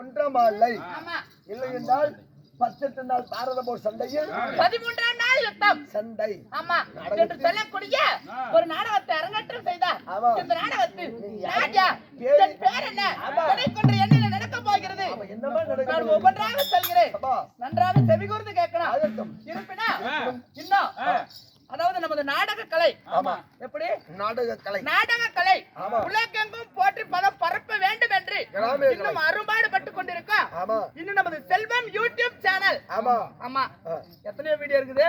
ஒன்றமாலை ஆமா இல்லை. என்றால் பத்தெட்டு நாள் பாரத போர் சண்டையில் பதிமூன்றாம் நாள் யுத்தம். சண்டை. ஆமா. என்று சொல்லக்கூடிய ஒரு நாடகத்தை அரங்கேற்றம் செய்தார். ஆமா. இந்த நாடகத்தில் ராஜா பேரு- என் பேர் என்ன. துணை கொன்ற என்ன நடக்க போகிறது? நான் நடக்கிறது ஒவ்வொன்றாக சொல்கிறேன். நன்றாக செவி கூர்ந்து கேட்கணும் இருப்பினும் இன்னும் அதாவது நமது நாடக கலை ஆமா எப்படி நாடக கலை நாடக கலை. உலகெங்கும் போற்றி பதம் பரப்ப வேண்டும் என்று. இன்னும் அரும்பாடுபட்டு கொண்டிருக்கோம் ஆமா இன்னும் நமது செல்வம் யூடியூப் சேனல் ஆமா ஆமா எத்தனையோ வீடியோ இருக்குது.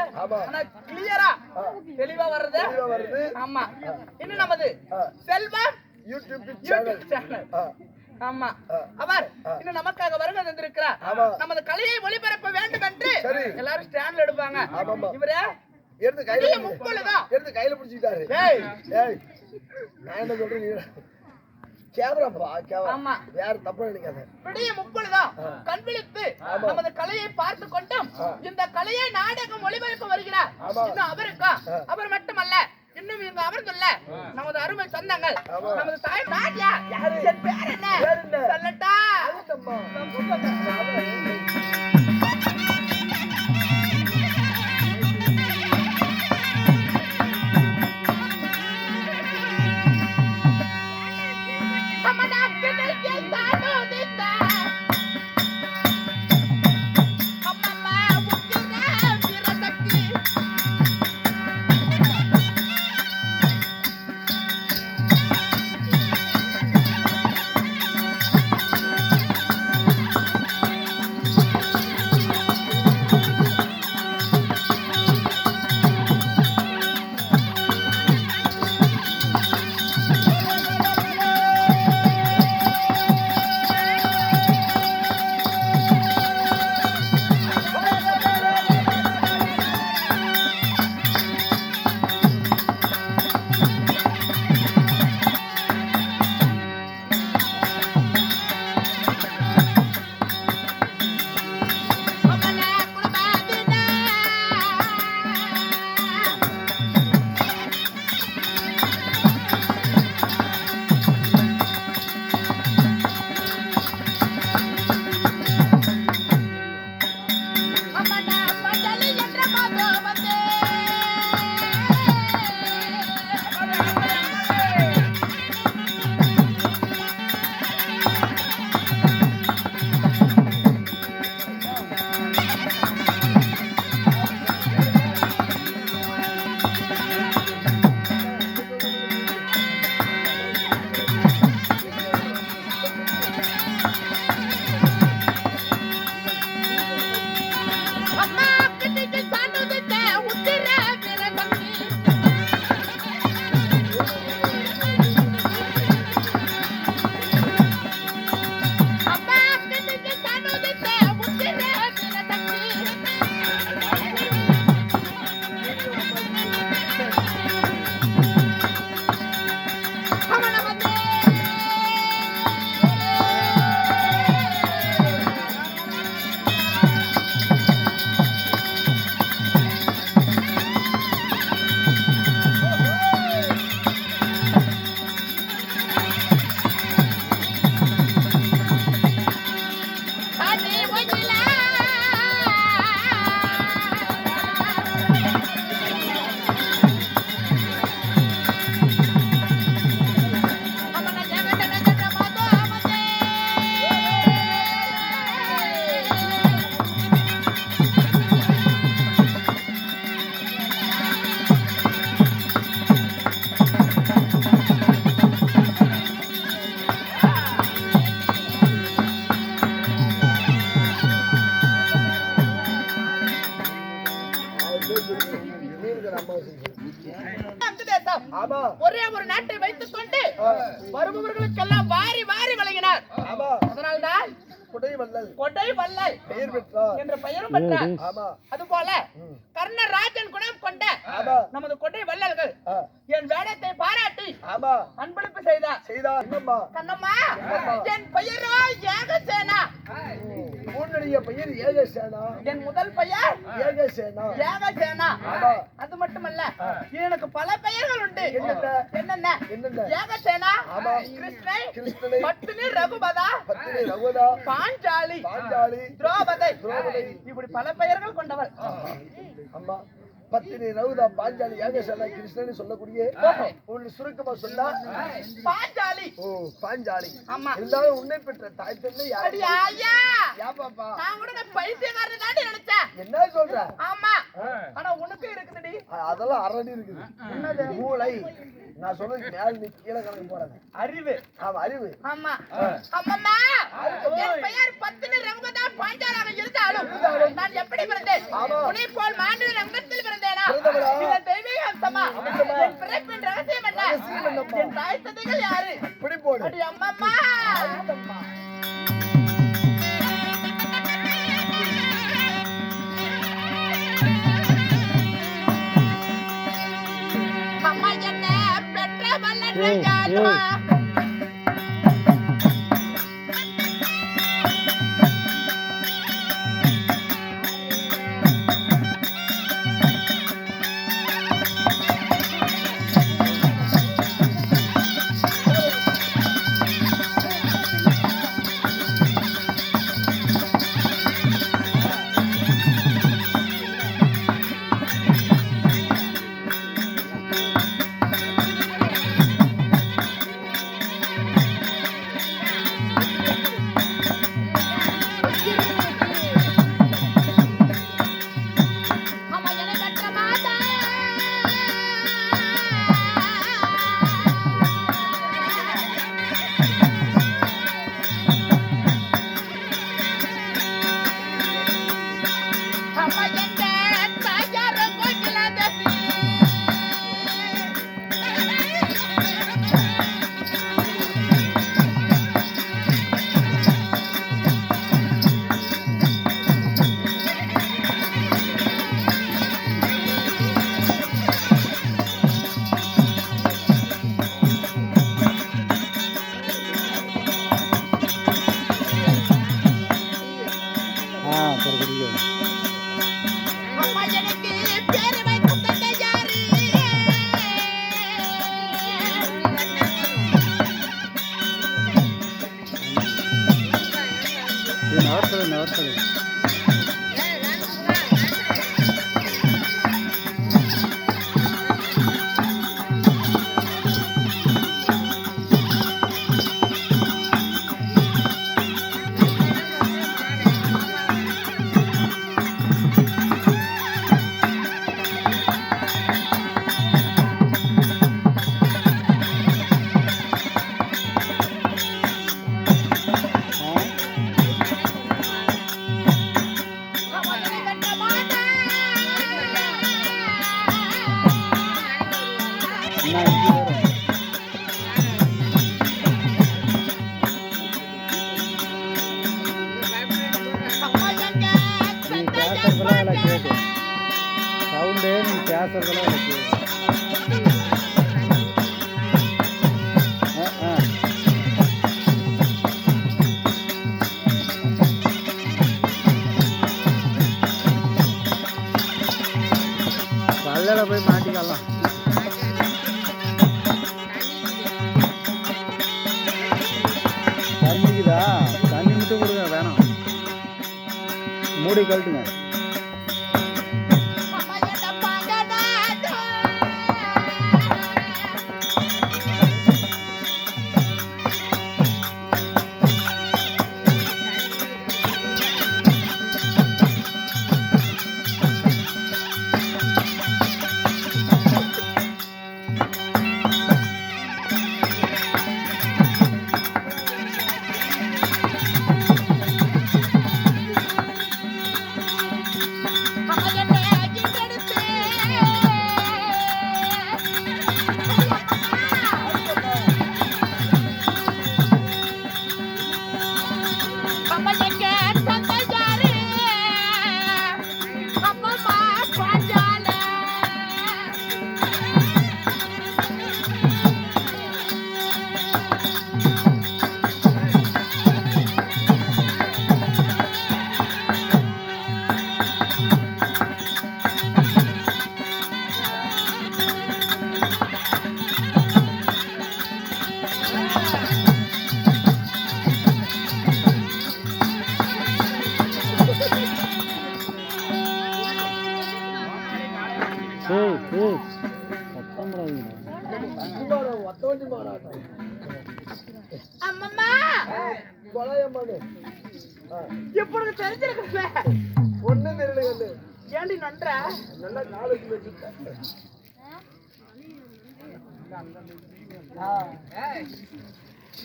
ஆனா கிளியரா. தெளிவா வருது. ஆமா இன்னும் நமது. செல்வம் யூடியூப் யூடியூப் சேனல் ஆமா. அவர். இன்னும் நமக்காக வருகை தந்திருக்கிறார். நமது கலையை ஒளிபரப்ப வேண்டும் என்று. எல்லாரும் ஸ்டாண்ட்ல எடுப்பாங்க. இவரே எடுத்து கையில. எடுத்து கையில பிடிச்சிட்டாரு நான் என்ன சொல்றேன் கேமராப்பா கேமரா தப்பு நினைக்காத. விடிய முப்பொழுதும் கண் விழித்து. நமது கலையை பார்த்து கொண்டும். இந்த கலையை நாடகம் ஒளிபரப்ப வருகிறார். இன்னும் ஆ. அவர் மட்டுமல்ல இன்னும் இங்கு அமர்ந்துள்ள நமது அருமை சொந்தங்கள். நமது தாய் யாரு? என் பேர் என்ன? பேர் என்ன? சொல்லட்டா? வள்ளல் கொடை வள்ளல் பெயர் பெற்றார். என்ற பெயரும் பெற்றார். ஆமா. அதுபோல ம். கர்ணராஜன் குணம் கொண்ட நமது கொடை வள்ளல்கள். என் வேடத்தை பாராட்டி அன்பளிப்பு செய்தார். செய்தார். கண்ணம்மா என் பெயரோ ஏகசேனா? என்னுடைய பெயர் ஏகசேனா? என் முதல் பெயர் ஏகசேனா? ஏகசேனா. அது மட்டுமல்ல எனக்கு பல பெயர்கள் உண்டு. என்னென்ன? என்னென்ன? ஏகசேனா ஆமா. கிருஷ்ணை கிருஷ்ணனை. பட்டினி ரகுபதா பத்தினி பாஞ்சாலி பாஞ்சாலி. திரௌபதை. திரௌபதை. இப்படி பல பெயர்கள் கொண்டவர். அம்மா பத்தினி ரகுதா பாஞ்சாலி ஏகசேனா கிருஷ்ணன் சொல்லக்கூடிய. ஒன்னு சுருக்கமா சொன்னா பாஞ்சாலி. ஓ பாஞ்சாலி. ஆமா. இருந்தாலும் உன்னை பெற்ற தாய் தந்தை அடி யாரு? ஐயா யா பாப்பா நான் கூட பைத்தியக்காரன் தாண்டி நினைச்சேன். என்ன சொல்ற? ஆமா. ஆனா உனக்கு இருக்குதுடி. அதெல்லாம் அரடி இருக்குது. என்னது மூளை? நான் சொல்றது மேல நீ கீழே கணக்கு போறாங்க அறிவு. ஆமா அறிவு. ஆமா. அம்மம்மா என் பெயர் பத்தினி ரங்கதா பாஞ்சாலாக இருந்தாலும் நான் எப்படி பிறந்தேன்? ஆமா. உன்னை போல் மாண்டு ரங்கத்தில் பிறந்தேனா யாரு? இப்படி போடு அடி அம்மம்மா. அம்மா என்ன பெற்ற வல்லன்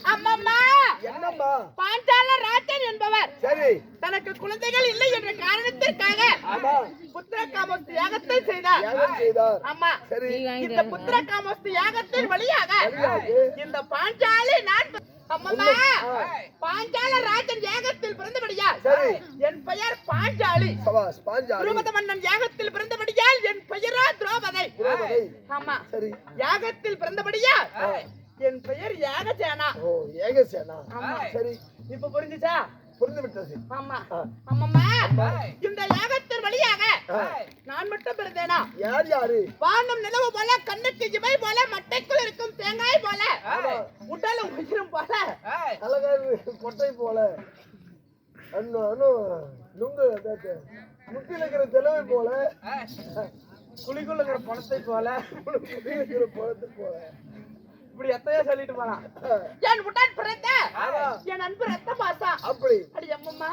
அம்மம்மா! என்னம்மா? பாஞ்சால ராஜன் என்பவர். சரி. தனக்கு குழந்தைகள் இல்லை என்ற காரணத்திற்காக ஆமா. புத்திர காமஸ்து யாகத்தை செய்தார். ஆமா சரி. இந்த புத்திர காமஸ்து யாகத்தின் வழியாக இந்த பாஞ்சாலி நான் அம்மம்மா. பாஞ்சால ராஜன் யாகத்தில் பிறந்தபடியா சரி. என் பெயர் பாஞ்சாலி. பாஞ்சாலி. துருபத மன்னன் யாகத்தில் பிறந்தபடியால் என் பெயரோ துரோபதை. ஆமா. சரி. யாகத்தில் பிறந்தபடியா என் பெயர் யாகசேனா ஓ ஏகசேனா. ஆமா. சரி. இப்ப புரிஞ்சுச்சா? புரிந்து விட்டது. ஆமா. ஆ. அம்மம்மா இந்த யாகத்தின் வழியாக. நான் மட்டும் பிறந்தேனா? யார் யாரு? வானம் நிலவு போல கண்ணுக்கு இமை போல மட்டைக்குள் இருக்கும் தேங்காய் போல. உடலும் உயிரும் போல. அழகா இருக்கு, கொட்டை போல. அண்ணு நுங்கு இருக்கிற தெலவை போல. குழிக்குள்ள இருக்கிற பணத்தை போல. இருக்கிற போல. இப்படி எத்தையோ சொல்லிட்டு போறான் என் உடன் பிறந்த. என் அன்பு ரத்த பாசா அப்படி. அடி அம்மம்மா?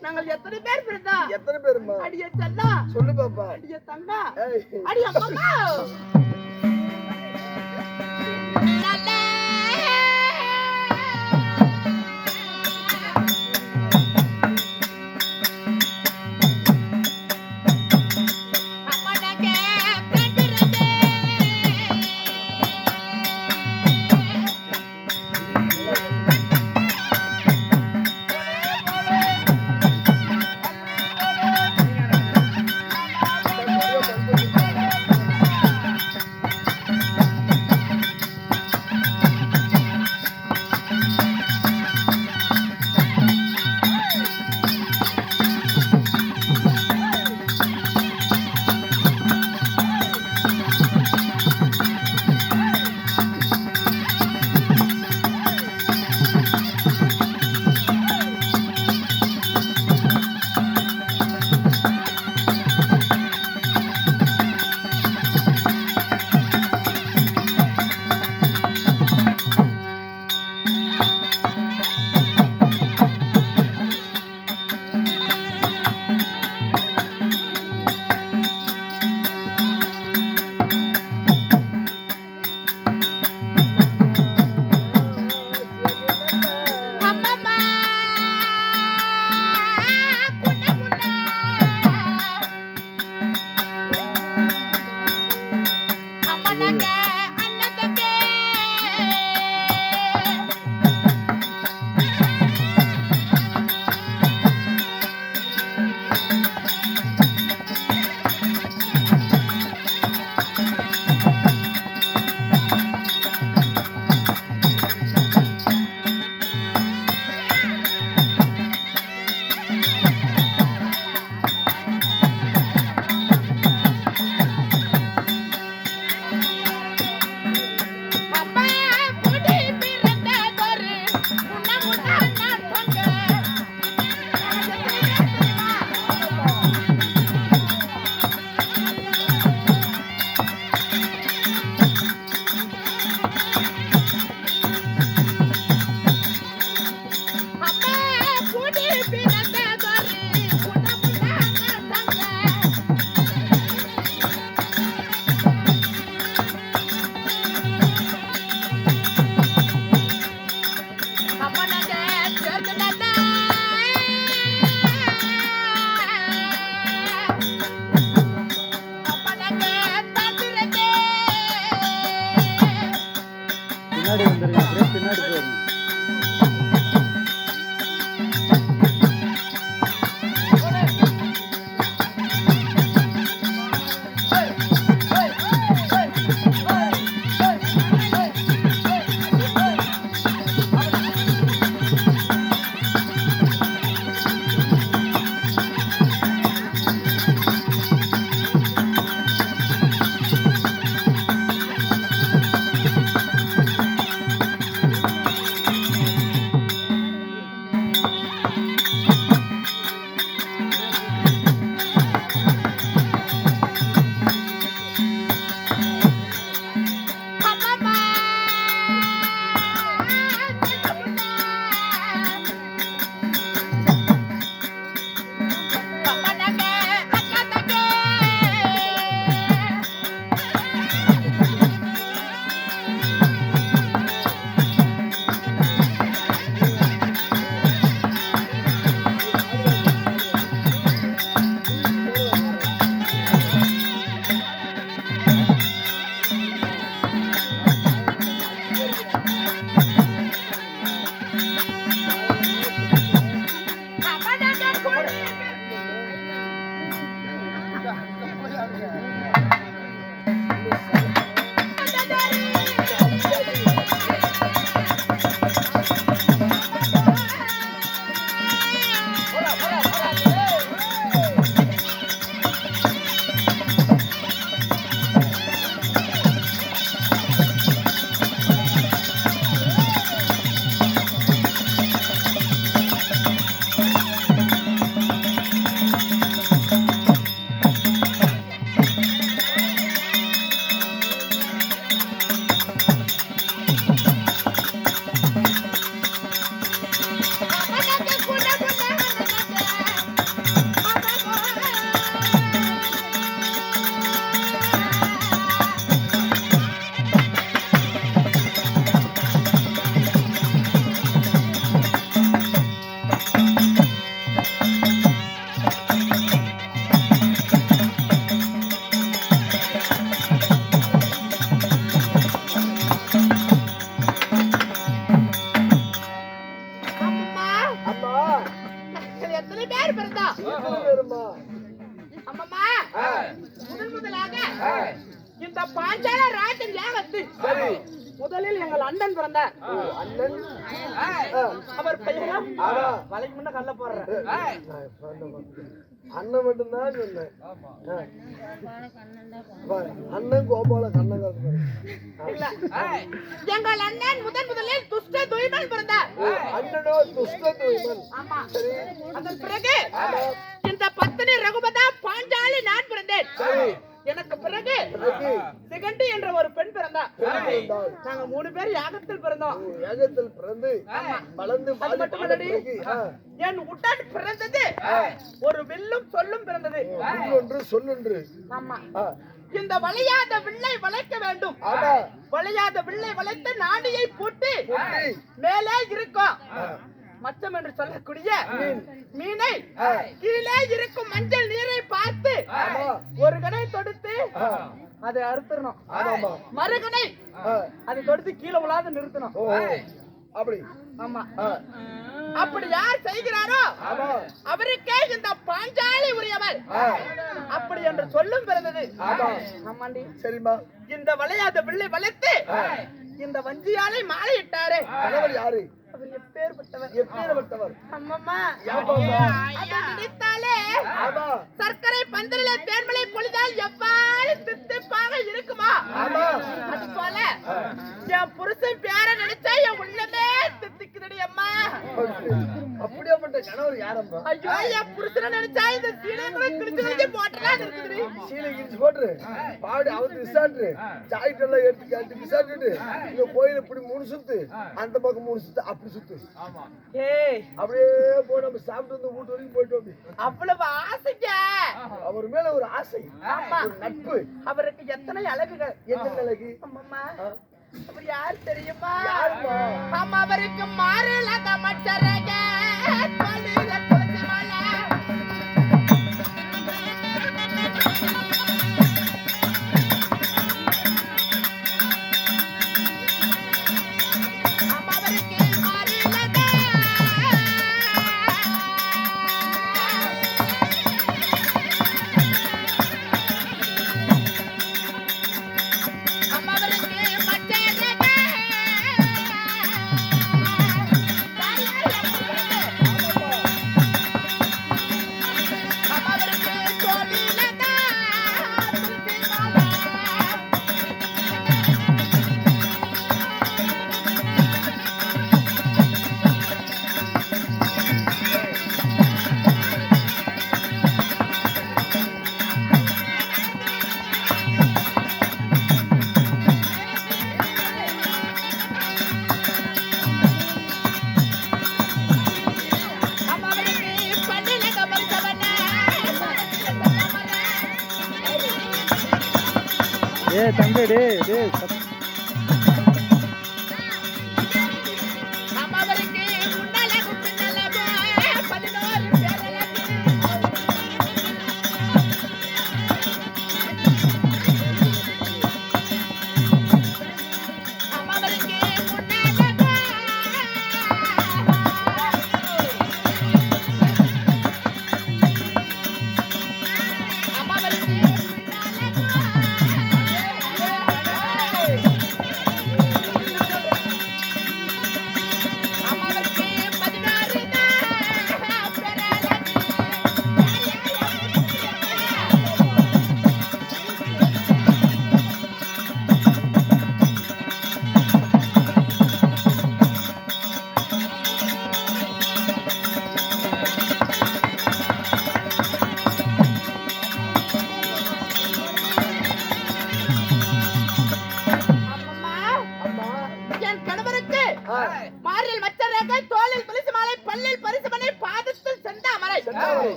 நாங்கள் எத்தனை பேர் பிறந்தோம் எத்தனை பேருமா அடிய செல்லா. சொல்லு பாப்பா. அடிய தங்கா. அடி அம்மம்மா. அம்மம்மா முதல் முதலாக இந்த பாஞ்சால ராஜன் யாகத்து முதலில் எங்கள் அண்ணன் பிறந்தார். அண்ணன். அவர் பெயரா. வலைக்கு முன்ன கல்ல போடுறேன். அண்ணன் மட்டும்தான் சொன்னேன். அண்ணன் கோபால கண்ணன் எங்கள் அண்ணன் முதன் முதலில் துஷ்ட துய்மன் பிறந்தார். அண்ணனோ துஷ்ட தூய்மன். ஆமா. சரி. அதன் பிறகு இந்த பத்தினி ரகுபதா பாஞ்சாலி நான் பிறந்தேன். சரி. எனக்கு பிறகு சிகண்டி என்ற ஒரு பெண் பிறந்தாள். நாங்க மூணு பேர் யாகத்தில் பிறந்தோம். ஓ, ஏகத்தில் பிறந்து வளர்ந்து அது மட்டும் என் உடன் பிறந்தது. ஒரு வில்லும் சொல்லும் பிறந்தது. இன்னொன்று சொல்லொன்று. ஆமா. இந்த வளையாத வில்லை வளைக்க வேண்டும். வளையாத வில்லை வளைத்து நாடியை போட்டு. மேலே இருக்கும் மச்சம் என்று சொல்லக்கூடிய மீனை. கீழே இருக்கும் மஞ்சள் நீரை பார்த்து. ஒரு கணை தொடுத்து அதை அறுத்துடணும். மறுகணை அதை தொடுத்து கீழே விழாத நிறுத்தணும். அப்படி. ஆமா. அப்படி யார் செய்கிறாரோ அவருக்கே இந்த பாஞ்சாலி உரியவர். அப்படி என்று சொல்லும் பிறந்தது. ஆமா. ஆமாண்டி. சரிம்மா. இந்த வளையாத வில்லை வளைத்து இந்த வஞ்சியாலை மாலையிட்டாரு. யாரு? அவர் எப்பேற்பட்டவர்? எப்பேற்பட்டவர்? அம்மம்மா. ஆமாம்மா. அதை நினைத்தாலே ஆமா சர்க்கரை பந்தலில தேன்மலை பொழிதால் எவ்வாறு தித்திப்பாக இருக்குமா. அது போல என் புருஷன் பேர நினைச்சா என் உள்ளமே தித்திக்குதடி அம்மா. அப்படியாப்பட்ட கணவர் யாரம்மா ஐயோ என் புருஷனை நினைச்சா இந்த சீலைகளை கிழிச்சு கிழிச்சு போட்டலாம் இருக்குதுடி சீலை கிழிச்சு போட்டுரு. பாடு அவத்து விசாட்டு ஜாக்கெட் எல்லாம் எடுத்து கட்டி விசாட்டுட்டு இந்த கோயில் இப்படி மூணு சுத்து. அந்த பக்கம் மூணு சுத்து. அப்படி சுத்து. ஏய். அப்படியே போய் நம்ம சாப்பிட்டு வந்து வீட்டு வரைக்கும் போயிட்டு அவ்வளவு ஆசைங்க. அவர் மேல ஒரு ஆசை. ஒரு நட்பு. அவருக்கு எத்தனை அழகுகள். என்ன நிலைக்கு அம்மம்மா. அவர் யார் தெரியுமா? ஆமா அவருக்கு மாறல மச்சரக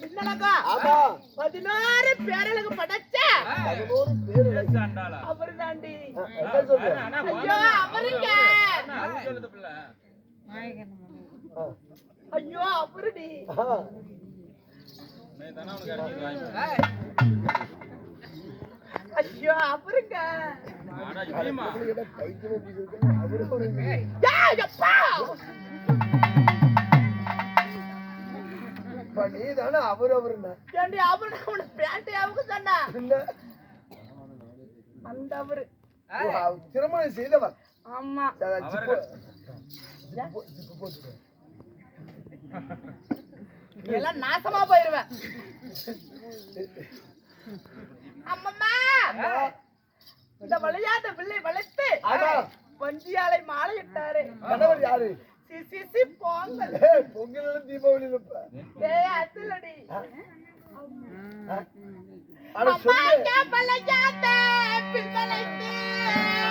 பின்னழகா? ஆமா. பதினாறு பேரழகு படைச்ச அவர் தாண்டி ஐயோ அவருங்க. ஐயோ அவருடி. ஐயோ பிடிச்சிருக்கு? அவரு ஏப்பா நீ தானே அவர் அவருன்னா ஏண்டி அவரு அவனு பேண்ட் சொன்னா? அந்த அவரு திருமணம் செய்தவர். ஆமா. எல்லாம் நாசமா போயிருவேன். அம்மம்மா! இந்த விளையாட்டு பிள்ளை வளர்த்து ஆமா. வஞ்சியாலை மாலையிட்டாரு. கணவர் யாரு? சி சி சி பொங்கல் ஏய், பொங்கல் தீபாவளி ஏய் அட சொல்லு. விளையாட்டு பிள்ளைக்கு அம்மா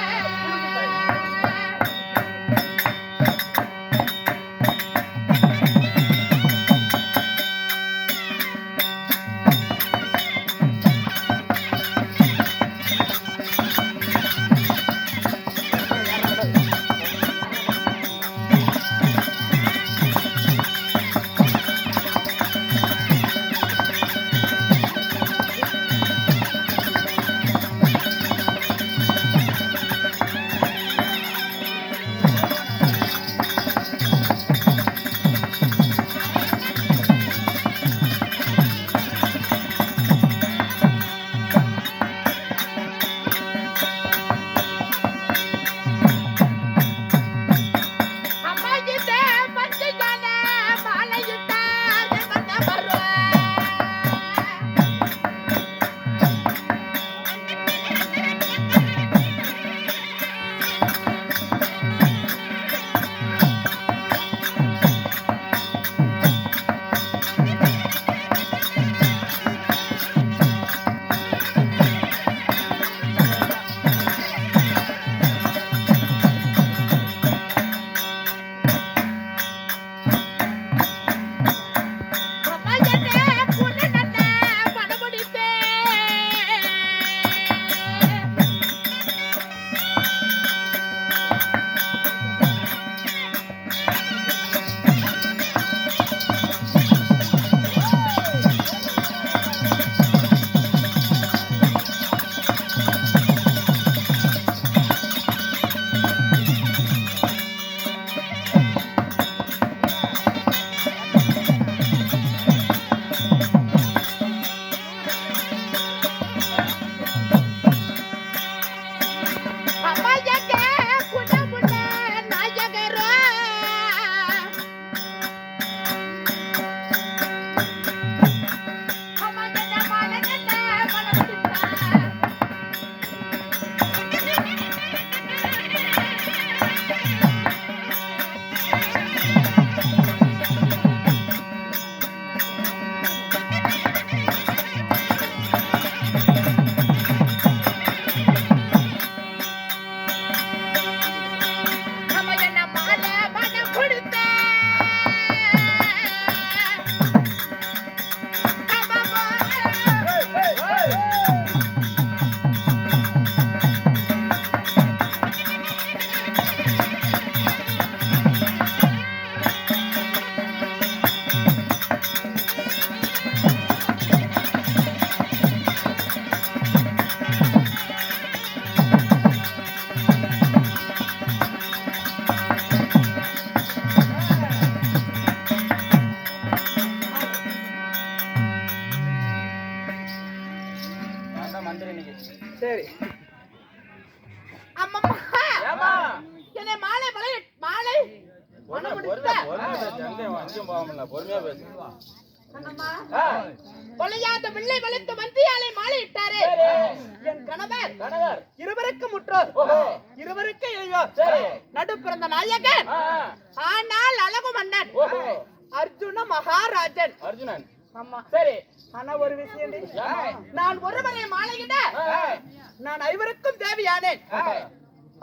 அண்ணம்மா கொலையாத பிள்ளை வளைத்து மந்தியாலை மாலை இட்டாரே என் கணவர். இருவருக்கு முற்றோர். இருவருக்கு இளையோர் சரி. நடு பிறந்த நாயகன். ஆனால் அழகு மன்னன். அர்ஜுன மகாராஜன். அர்ஜுனன். ஆமா. சரி. ஆனா ஒரு விஷயம்? நான் ஒருவரை மாலையிட நான் ஐவருக்கும் தேவையானேன்.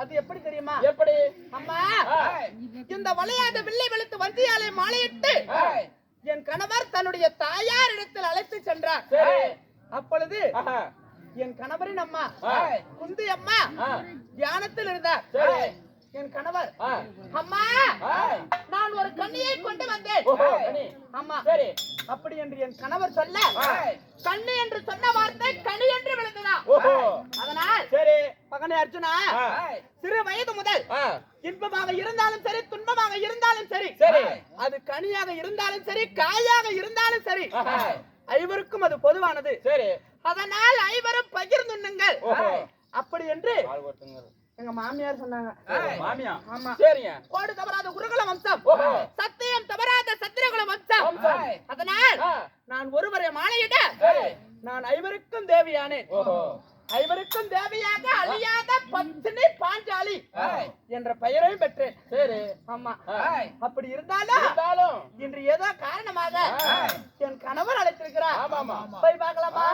அது எப்படி தெரியுமா? எப்படி? அம்மா இந்த விளையாத வில்லை வெளுத்து வந்தியாலை மாலையிட்டு என் கணவர் தன்னுடைய தாயார் இடத்தில் அழைத்து சென்றார். அப்பொழுது என் கணவரின் அம்மா குந்தி அம்மா தியானத்தில் இருந்தார். என் கணவர். அம்மா. நான் ஒரு கண்ணியை கொண்டு வந்தேன். ஆமா சரி. அப்படி என்று என் கணவர் சொல்ல. கண்ணு என்று சொன்ன வார்த்தை கனி என்று விழுந்ததா. அதனால் சரி. மகனே அர்ஜுனா. சிறு வயது முதல் இன்பமாக இருந்தாலும் சரி துன்பமாக இருந்தாலும் சரி சரி. அது கனியாக இருந்தாலும் சரி காயாக இருந்தாலும் சரி ஐவருக்கும் அது பொதுவானது. சரி. அதனால் ஐவரும் பகிர்ந்துண்ணுங்கள். அப்படி என்று எங்க மாமியார் சொன்னாங்க. மாமியா? ஆமா. சரிங்க. கோடு தவறாத குருகுல வம்சம். சத்தியம் தவறாத சத்திரகுல வம்சம். அதனால். நான் ஒருவரை மாலையிட. நான் ஐவருக்கும் தேவியானேன். ஐவருக்கும் தேவியாக அழியாத பத்தினி பாஞ்சாலி என்ற பெயரையும் பெற்றேன். சரி. ஆமா. அப்படி இருந்தாலும் இருந்தாலும். இன்று ஏதோ காரணமாக. என் கணவர் அழைத்திருக்கிறார். போய் பார்க்கலாமா?